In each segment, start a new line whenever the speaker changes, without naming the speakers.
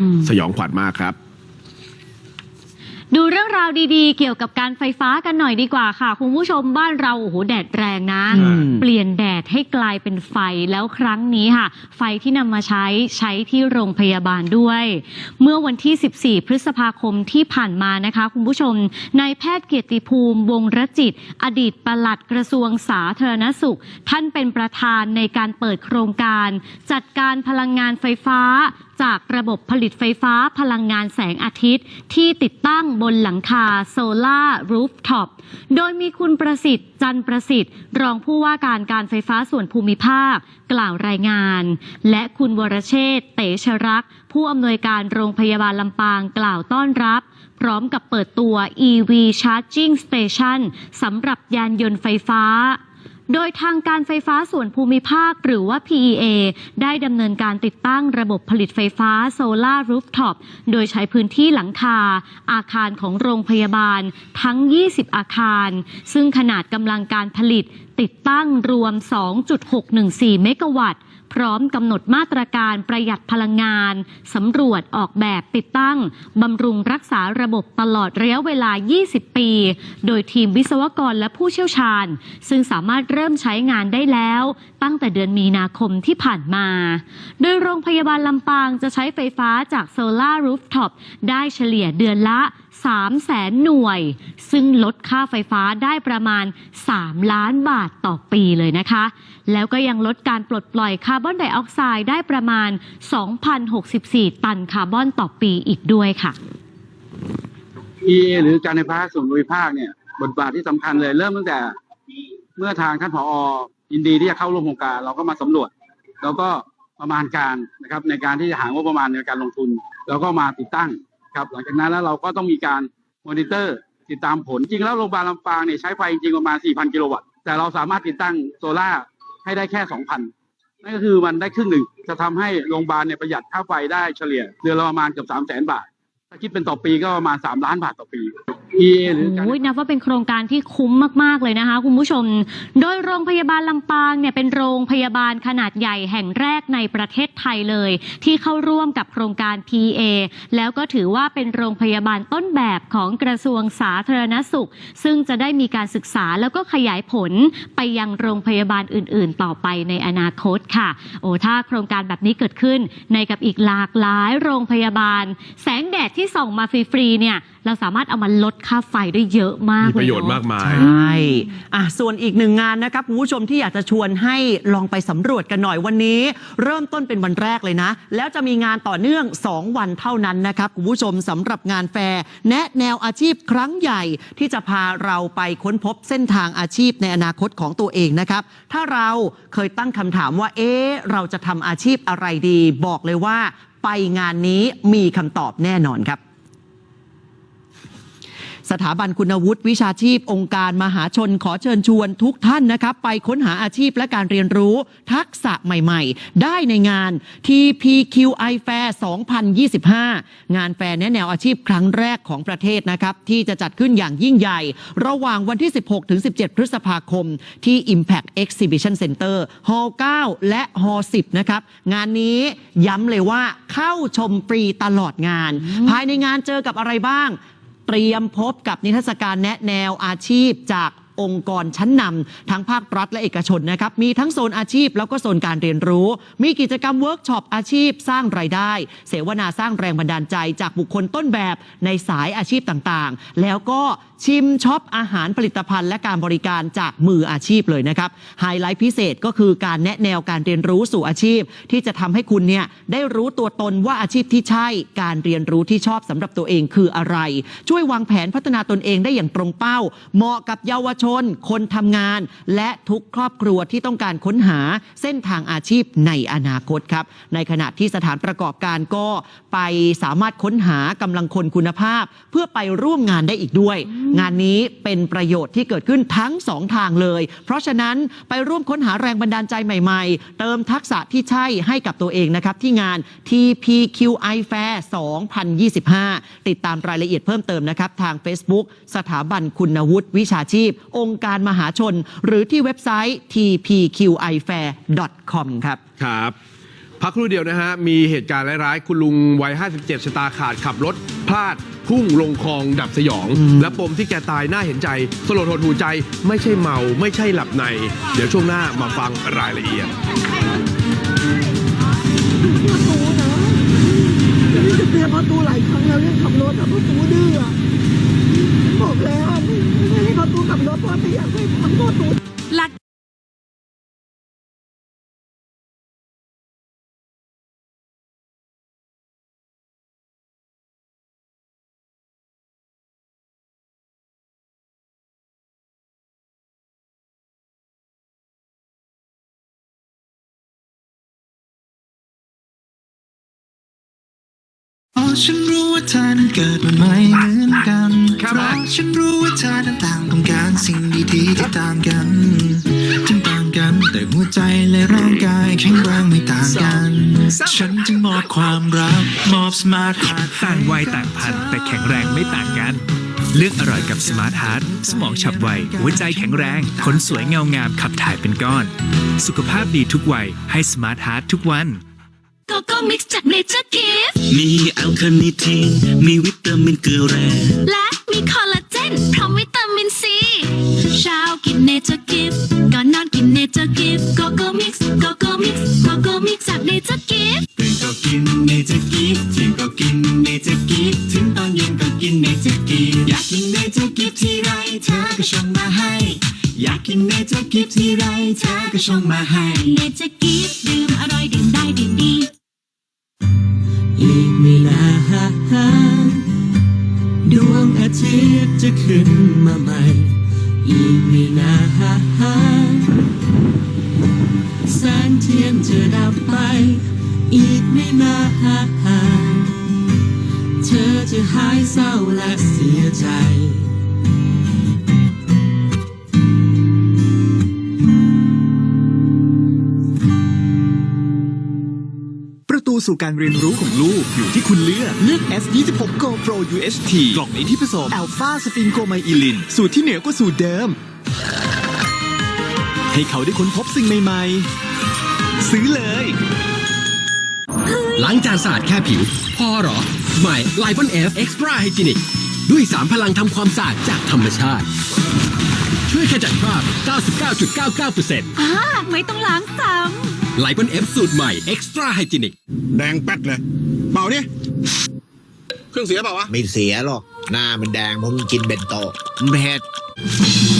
อืม
สยองขวัญมากครับ
ดูเรื่องราวดีๆ เกี่ยวกับการไฟฟ้ากันหน่อยดีกว่าค่ะ คุณผู้ชมบ้านเราโอ้โหแดดแรงนะ
อืม
เปลี่ยนแดดให้กลายเป็นไฟแล้วครั้งนี้ค่ะ ไฟที่นำมาใช้ใช้ที่โรงพยาบาลด้วย เมื่อวันที่ 14 พฤษภาคมที่ผ่านมานะคะ คุณผู้ชมนายแพทย์เกียรติภูมิ วงรจิต อดีตปลัดกระทรวงสาธารณสุข ท่านเป็นประธานในการเปิดโครงการ จัดการพลังงานไฟฟ้าจากระบบผลิตไฟฟ้าพลังงานแสงอาทิตย์ ที่ติดตั้งบนหลังคาโซลาร์รูฟท็อป โดยมีคุณประสิทธิ์ จันประสิทธิ์ รองผู้ว่าการการไฟฟ้าส่วนภูมิภาค กล่าวรายงาน และคุณวรเชษฐ์เตชรัก ผู้อำนวยการโรงพยาบาลลำปางกล่าวต้อนรับพร้อมกับเปิดตัว EV Charging Station สำหรับยานยนต์ไฟฟ้า โดยทางการไฟฟ้าส่วนภูมิภาคหรือว่า PEA ได้ดำเนินการติดตั้งระบบผลิตไฟฟ้าโซลาร์รูฟท็อปโดยใช้พื้นที่หลังคา อาคารของโรงพยาบาลทั้ง 20 อาคาร ซึ่งขนาดกำลังการผลิตติดตั้งรวม 2.614 เมกะวัตต์ พร้อมกำหนดมาตรการประหยัดพลังงานสำรวจออกแบบติดตั้งบำรุงรักษาระบบตลอดระยะเวลา 20 ปี โดยทีมวิศวกรและผู้เชี่ยวชาญ ซึ่งสามารถเริ่มใช้งานได้แล้ว ตั้งแต่เดือนมีนาคมที่ผ่านมา โดยโรงพยาบาลลำปางจะใช้ไฟฟ้าจากโซลาร์รูฟท็อปได้เฉลี่ยเดือนละ 3แสนหน่วย ซึ่งลดค่าไฟฟ้าได้ประมาณ 3 ล้านบาทต่อปีเลยนะคะ แล้วก็ยังลดการปลดปล่อยคาร์บอนไดออกไซด์ได้ประมาณ 2,064 ตันคาร์บอนต่อปีอีกด้วยค่ะ
EA หรือการไฟฟ้าส่วนภูมิภาคเนี่ยบทบาทที่สำคัญเลยเริ่มตั้งแต่เมื่อทางท่านผอยินดีที่จะเข้าร่วมโครงการเราก็มาสำรวจ แล้วก็ประมาณการนะครับในการที่จะหางบประมาณในการลงทุน แล้วก็มาติดตั้ง ครับหลังจากนั้นแล้วเราก็ต้องมีการมอนิเตอร์ติดตามผล จริงแล้วโรงพยาบาลลำปางเนี่ยใช้ไฟจริงประมาณ 4,000 กิโลวัตต์ แต่เราสามารถติดตั้งโซล่าให้ได้แค่ 2,000 นั่นก็คือมันได้ครึ่งหนึ่ง จะทำให้โรงพยาบาลเนี่ยประหยัดค่าไฟได้เฉลี่ยเดือนละประมาณเกือบ300,000 บาท ถ้าคิดเป็นต่อปีก็ประมาณ 3 ล้านบาทต่อปีหรือการ
โอ้ยนับว่าเป็นโครงการที่คุ้มมาก ๆ เลยนะคะคุณผู้ชม โดยโรงพยาบาลลำปางเนี่ยเป็นโรงพยาบาลขนาดใหญ่แห่งแรกในประเทศไทยเลย ที่เข้าร่วมกับโครงการ PA แล้วก็ถือว่าเป็นโรงพยาบาลต้นแบบของกระทรวงสาธารณสุข ซึ่งจะได้มีการศึกษาแล้วก็ขยายผลไปยังโรงพยาบาลอื่น ๆ ต่อไปในอนาคตค่ะ โอ้ถ้าโครงการแบบนี้เกิดขึ้น ในกับอีกหลากหลายโรงพยาบาล แสงแดดที่ส่องมาฟรีๆเนี่ยเราสามารถเอามาลดค่าไฟได้เยอะมาก
มี
เลย
ประโยชน์
เนอะ
มากมาย
ใช่อะส่วนอีกหนึ่งงานนะครับคุณผู้ชมที่อยากจะชวนให้ลองไปสำรวจกันหน่อยวันนี้ เริ่มต้นเป็นวันแรกเลยนะ แล้วจะมีงานต่อเนื่อง 2 วันเท่านั้นนะครับคุณผู้ชมสำหรับงานแฟร์แนะแนวอาชีพครั้งใหญ่ที่จะพาเราไปค้นพบเส้นทางอาชีพในอนาคตของตัวเองนะครับ ถ้าเราเคยตั้งคำถามว่า เอ๊ะเราจะทำอาชีพอะไรดี บอกเลยว่าไปงานนี้มีคำตอบแน่นอนครับ สถาบันคุณวุฒิวิชาชีพ องค์การมหาชนขอเชิญชวนทุกท่านนะครับ ไปค้นหาอาชีพและการเรียนรู้ทักษะใหม่ๆ ได้ในงาน TPQI Fair 2025 งานแฟร์แนะแนวอาชีพครั้งแรกของประเทศนะครับ ที่จะจัดขึ้นอย่างยิ่งใหญ่ ระหว่างวันที่ 16-17 พฤษภาคม ที่ Impact Exhibition Center ฮอล9และฮอล10 นะครับ งานนี้ย้ำเลยว่าเข้าชมฟรีตลอดงาน ภายในงานเจอกับอะไรบ้าง เตรียมพบกับนิทรรศการแนะแนวอาชีพจาก องค์กรชั้นนำทั้งภาครัฐและเอกชนนะครับ มีทั้งโซนอาชีพแล้วก็โซนการเรียนรู้ มีกิจกรรมเวิร์กช็อปอาชีพสร้างรายได้ เสวนาสร้างแรงบันดาลใจจากบุคคลต้นแบบในสายอาชีพต่างๆ แล้วก็ชิมช็อปอาหารผลิตภัณฑ์และการบริการจากมืออาชีพเลยนะครับ ไฮไลท์พิเศษก็คือการแนะแนวการเรียนรู้สู่อาชีพ ที่จะทำให้คุณเนี่ยได้รู้ตัวตนว่าอาชีพที่ใช่ การเรียนรู้ที่ชอบสำหรับตัวเองคืออะไร ช่วยวางแผนพัฒนาตนเองได้อย่างตรงเป้า เหมาะกับเยาวชน คนทำงาน และทุกครอบครัวที่ต้องการค้นหาเส้นทางอาชีพในอนาคตครับ ในขณะที่สถานประกอบการก็ไปสามารถค้นหากำลังคนคุณภาพ เพื่อไปร่วมงานได้อีกด้วย งานนี้เป็นประโยชน์ที่เกิดขึ้นทั้งสองทางเลย เพราะฉะนั้นไปร่วมค้นหาแรงบันดาลใจใหม่ ๆ เติมทักษะที่ใช่ให้กับตัวเองนะครับที่งาน TPQI Fair 2025 ติดตามรายละเอียดเพิ่มเติมนะครับ ทาง Facebook สถาบันคุณวุฒิวิชาชีพองค์การมหาชน หรือที่เว็บไซต์ tpqifair.com ครับ
ครับ พักครู่เดียวนะฮะ มีเหตุการณ์ร้ายๆ คุณลุงวัย 57ชะตาขาดขับรถพลาดพุ่งลงคลองดับสยอง และปมที่แกตายน่าเห็นใจ สลดหดหูใจ ไม่ใช่เมาไม่ใช่หลับใน เดี๋ยวช่วงหน้ามาฟังรายละเอียด
จะเตือนประตูหลายครั้งแล้วเรื่องขับรถอะประตูดื้อ ไม่ให้ประ
ฉันรู้ว่าเธอนั้นเกิดมาไม่เหมือนกัน
ครับ
เพราะฉันรู้ว่าเธอนั้นต่างต้องการสิ่งดีๆที่ต่างกันจึงต่างกันแต่หัวใจและร่างกายแข็งแรงไม่ต่างกัน ฉันจึงมอบความรักมอบสมาร์ทฮาร์ด
ต่างวัยต่างพันธุ์แต่แข็งแรงไม่ต่างกัน เลือกอร่อยกับสมาร์ทฮาร์ดสมองฉับไว หัวใจแข็งแรงขนสวยเงางามขับถ่ายเป็นก้อน สุขภาพดีทุกวัยให้สมาร์ทฮาร์ดทุกวัน
โกโก้มิกซ์จากเนเจอร์กิฟ
มีแอลคาเนิทีนมีวิตามินเกลือแร่
และมีคอลลาเจนพร้อมวิตามินซีเช้ากินเนเจอร์กิฟก่อนนอนกินเนเจอร์กิฟโกโก้มิกซ์โกโก้มิกซ์โกโก้มิกซ์จากเนเจอร์กิฟ
ตื่นก็กินเนเจอร์กิฟเที่ยงก็กินเนเจอร์กิฟถึงตอนเย็นก็กินเนเจอร์กิฟอยากกินเนเจอร์กิฟทีไรเธอก็ชงมาให้ อยากกินเนเจอร์กิฟทีไรเธอก็ชงมาให้
เนเจอร์กิฟา
ดวงอาทิตย์จะขึ้นมาใหม่ อีกไม่นานแสงเทียนจะดับไป อีกไม่นานเธอจะหายเศร้าและเสียใจ
ประตูสู่การเรียนรู้ของลูกอยู่ที่คุณเลือก เลือก S26 Go Pro UHT กล่องนี้ที่ผสมอัลฟาสฟิงโกไมอิลินสูตรที่เหนือกว่าสูตรเดิม ให้เขาได้ค้นพบสิ่งใหม่ๆ ซื้อเลย
ล้างจานสะอาดแค่ผิว พอเหรอ ใหม่ l i p o n F Extra Hygienic ด้วย 3 พลังทำความสะอาดจากธรรมชาติ ช่วยขจัดคราบ 99.99%
อ่าไม่ต้องล้างซ้
l i p o n F สูตรใหม่ Extra Hygienic
แดงแป๊ดเลย เป่าดิเครื่องเสียเปล่าวะ
ไม่เสียหรอก หน้ามันแดงเพราะมันกินเบนโต
เผ็ด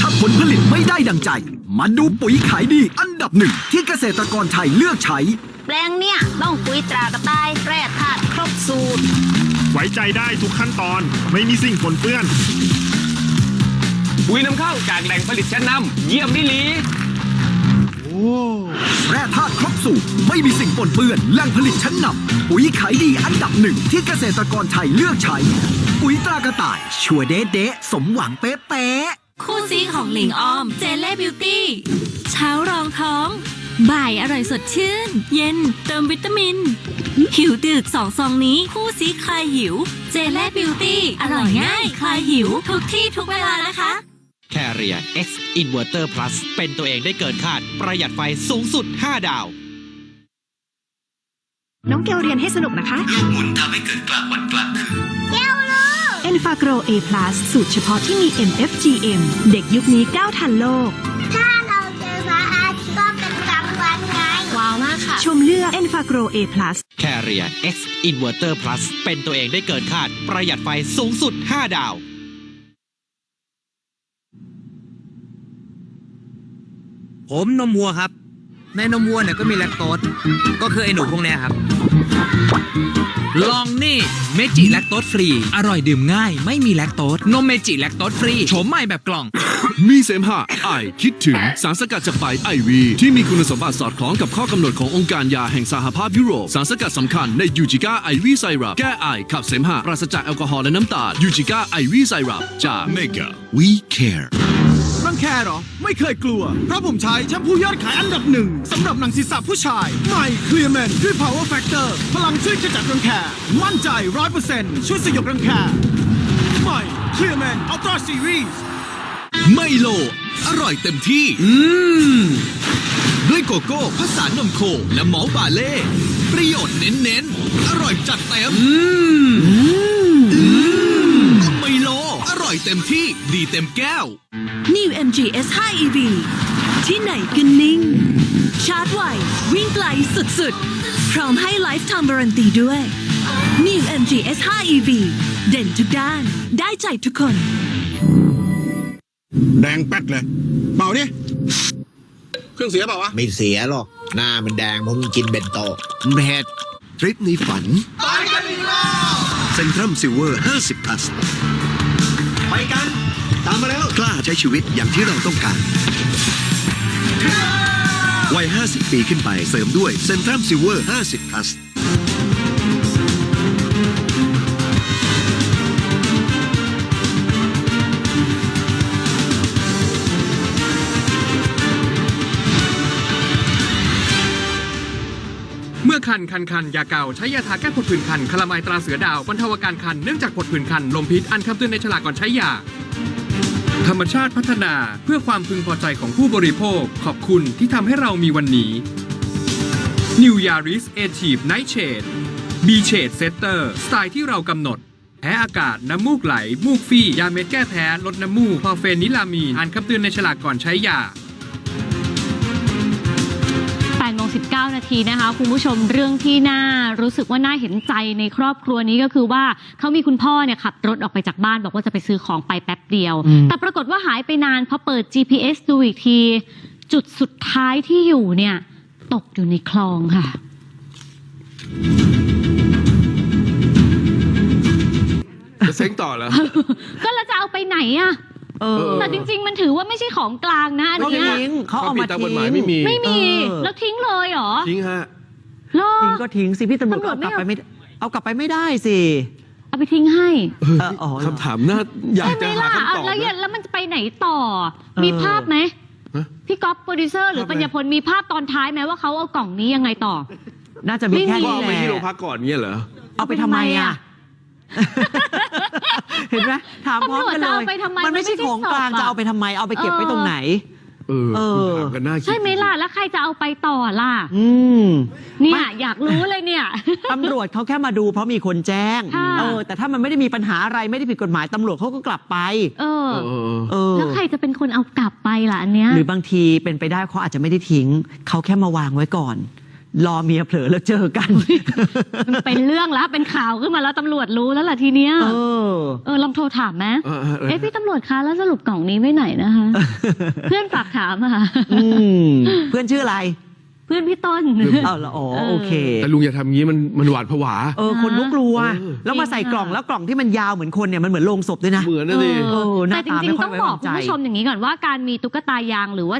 ถ้าผลผลิตไม่ได้ดังใจ มาดูปุ๋ยขายดีอันดับหนึ่ง ที่เกษตรกรไทยเลือกใช้ำ
แปลงเนี่ยต้องปุ๋ยตรากระต่ายแร่ธาตุครบสูตร
ไว้ใจได้ทุกขั้นตอนไม่มีสิ่งปนเปื้อน
ปุ๋ยนำเข้าจากแหล่งผลิตชั้นนำเยี่ยมมิลี
แร่ธาตุครบสูตรไม่มีสิ่งปนเปื้อนแหล่งผลิตชั้นนำปุ๋ยขายดีอันดับหนึ่งที่เกษตรกรไทยเลือกใช้ ปุ๋ยตรากระต่าย ชัวเด๊ะเดะสมหวังเป๊ะเป๊ะ
คู่ซีของหลิงออม เจเล่บิวตี้เช้ารองท้อง บ่ายอร่อยสดชื่น เย็นเติมวิตามิน หิวดึกสองซองนี้ คู่ซีคลายหิว เจเล่บิวตี้อร่อยง่ายคลายหิว ทุกที่ทุกเวลานะคะ
Carrier X Inverter Plus เป็นตัวเองได้เกินคาด ประหยัดไฟสูงสุด 5 ดาว
น้องแก้วเรียนให้สนุกนะคะ
หมุนทำให้เกิดกลางวันกลางคืน
e n f a g r o A+ สูตรเฉพาะที่มี MFGM เด็กยุคนี้ก้าวทันโลก
ถ้าเราเจอพระอาทิตย์ก็เป็นกลางวันไง ว้าวมากค่ะ
ชมเลือก e n f a g r o A+
Carrier X Inverter Plus เป็นตัวเองได้เกินคาด ประหยัดไฟสูงสุด 5 ดาว
ผมนมวัวครับ ในนมวัวเนี่ยก็มีแลคโตสก็คือไอหนูพวกเนี้ยครับ ลองนี่เมจิแลคโตสฟรี อร่อยดื่มง่าย ไม่มีแลคโตสนมเมจิแลคโตสฟรีโฉมใหม่แบบกล่อง
มีเสมหะไอคิดถึงสารสกัดจากใบไอวี ที่มีคุณสมบัติสอดคล้องกับข้อกำหนดขององค์การยาแห่งสหภาพยุโรป สารสกัดสำคัญในยูจิก้าไอวีไซรัปแก้ไอขับเสมหะปราศจากแอลกอฮอล์และน้ำตาลยูจิก้าไอวีไซรัปจาก Mega We Care
รังแค เหรอ ไม่เคยกลัว เพราะผมใช้แชมพูยอดขายอันดับหนึ่งสำหรับหนังศีรษะผู้ชายใหม่ Clear Man ด้วย Power Factor พลังช่วยขจัดรังแคมั่นใจ100%ช่วยสยบรังแคใหม่ Clear Man Ultra Series ไมโล อร่อยเต็มที่ อืม ด้วยโกโก้ผสานนมโคและหมอลบาเล่
ประโยชน์เน้นๆ อร่อยจัดเต็มต้องไมโล อร่อยเต็มที่ดีเต็มแก้ว
New MG S5 EV ที่ไหนกันนิ่ง ชาร์จไว วิ่งไกลสุดๆ พร้อมให้ Lifetime Warranty ด้วย New MG S5 EV เด่นทุกด้าน ได้ใจทุกคน
แดงแป๊ดเลย เป่าดิ เครื่องเสียเปล่าวะ
ไม่เสียหรอก หน้ามันแดงเพราะมันกินเบนโต
แมททริปในฝัน ไปกันอีกแล้วเซ็นทรัมซิลเวอร์50 plus
ไปกัน ตามมาแล้ว
กล้าใช้ชีวิตอย่างที่เราต้องการ วัย 50 ปีขึ้นไปเสริมด้วยเซนทรัมซิเวอร์ 50 plus
เมื่อคันคันคันยาเก่าใช้ยาทาแก้ผดผื่นคันคลามัยตราเสือดาวบรรเทาอาการคันเนื่องจากผดผื่นคันลมพิษอันคำเตือนในฉลากก่อนใช้ยา ธรรมชาติพัฒนาเพื่อความพึงพอใจของผู้บริโภค ขอบคุณที่ทำให้เรามีวันนี้ New Yaris a t i v e Night Shade B Shade Setter สไตล์ที่เรากำหนด แพ้อากาศ น้ำมูกไหล มูกฟี่ ยาเม็ดแก้แพ้ ลดน้ำมูกพอเฟนิลามีนอ่านคำเตือนในฉลากก่อนใช้ยา
19 นาทีนะคะคุณผู้ชมเรื่องที่น่ารู้สึกว่าน่าเห็นใจในครอบครัวนี้ก็คือว่าเขามีคุณพ่อเนี่ยขับรถออกไปจากบ้านบอกว่าจะไปซื้อของไปแป๊บเดียว
อืม
แต่ปรากฏว่าหายไปนานพอเปิด GPS ดูอีกที จุดสุดท้ายที่อยู่เนี่ย ตกอยู่ในคลองค่ะ
จะเซ้งต่อแล้ว
ก็เราจะเอาไปไหนอะ
เออ
แต่จริง ๆ มันถือว่าไม่ใช่ของกลางนะอัน
เขา
เนี้ย
ทิ้งเขาเอามา
ความผิดตาม
ทิ้
กฎ
ง
หมายไม่มี
ไม่มี
เออ
แล้วทิ้งเลยเหรอ
ทิ้งฮะ
เหรอ
ทิ้งก็ทิ้งสิพี่ตำรวจ
ตำรวจ
เอากลับ
ไม่
ไป
เอา
ไม่เอากลับไปไม่ได้สิ
เอาไปทิ้งให้
เอออ๋อ
คำถามน่าอยาก
ใช่ไหม
จะหา
ล่ะ
คำตอบ
แล้วอย่า
นะ
แล้วมันจะไปไหนต่อ
เออ
มีภาพไหม
ฮะ
พี่ก๊อฟโปรดิวเซอร์หรือ
ภาพอะไร
ปัญญาพลมีภาพตอนท้ายไหมว่าเขาเอากล่องนี้ยังไงต่อ
น่าจะมีแค่
ไม่มี
ก็
นี้
เอา
แห
ไป
ละ
ที่โรงพักก่อนเงี้ยเหรอ
เอาไปทำไมอะ เห็นไหมถามพร้อมกันเล
ตำรวจจะเอา
ย
ไปทำไม
มันไม่ใช่
มันไม่ใช่
ของกลาง
ศพอะ
จะเอาไปทำไมเอาไปเก็บไว้ตรงไหน
เออ
เออ
คุณถามกันน่าคิด
ใช่ไหมล่ะ แล้วใครจะเอาไปต่อล่ะ
อืม
เนี่ย อยากรู้เลยเนี่ย
ตำรวจเขาแค่มาดูเพราะมีคนแจ้ง
ค่ะ
เออ แต่ถ้ามันไม่ได้มีปัญหาอะไรไม่ได้ผิดกฎหมายตำรวจเขาก็กลับไป
เออ
เออเออ
เออ
แล้วใครจะเป็นคนเอากลับไปล่ะอันเนี้ย
หรือบางทีเป็นไปได้เขาอาจจะไม่ได้ทิ้ง เขาแค่มาวางไว้ก่อน รอเมียเผลอแล้วเจอกัน
มันเป็นเรื่องแล้วเป็นข่าวขึ้นมาแล้วตำรวจรู้แล้วล่ะทีเนี้ย
เออ
เออลองโทรถามไหม
เออเออเออ
เอ๊ะพี่ตำรวจคะแล้วสรุปกล่องนี้ไว้ไหนนะคะ เพื่อนฝากถามอะค่ะ
อืมเพื่อนชื่ออะไร
เพื่อนพี่ต้น
เอาละอ๋อ
เออ
โอเค
แต่ลุงอย่าทำงี้มันมันหวาดผวา
เออคนก็กลัว
เออ
แล้วมาใส่กล่องแล้วกล่องที่มันยาวเหมือนคนเนี่ยมันเหมือนโลงศพด้วยนะ
เหมือนนะดิ
เออหน้า
แต่จ
ตา
ริ
ไม่
ง
ค่
ๆ
อย
ต้อง
ไว้
บอ
วากง
คุ
ใจ
ณผู้ชมอย่างนี้ก่อนว่าการมีตุ๊กตายางหรือว่า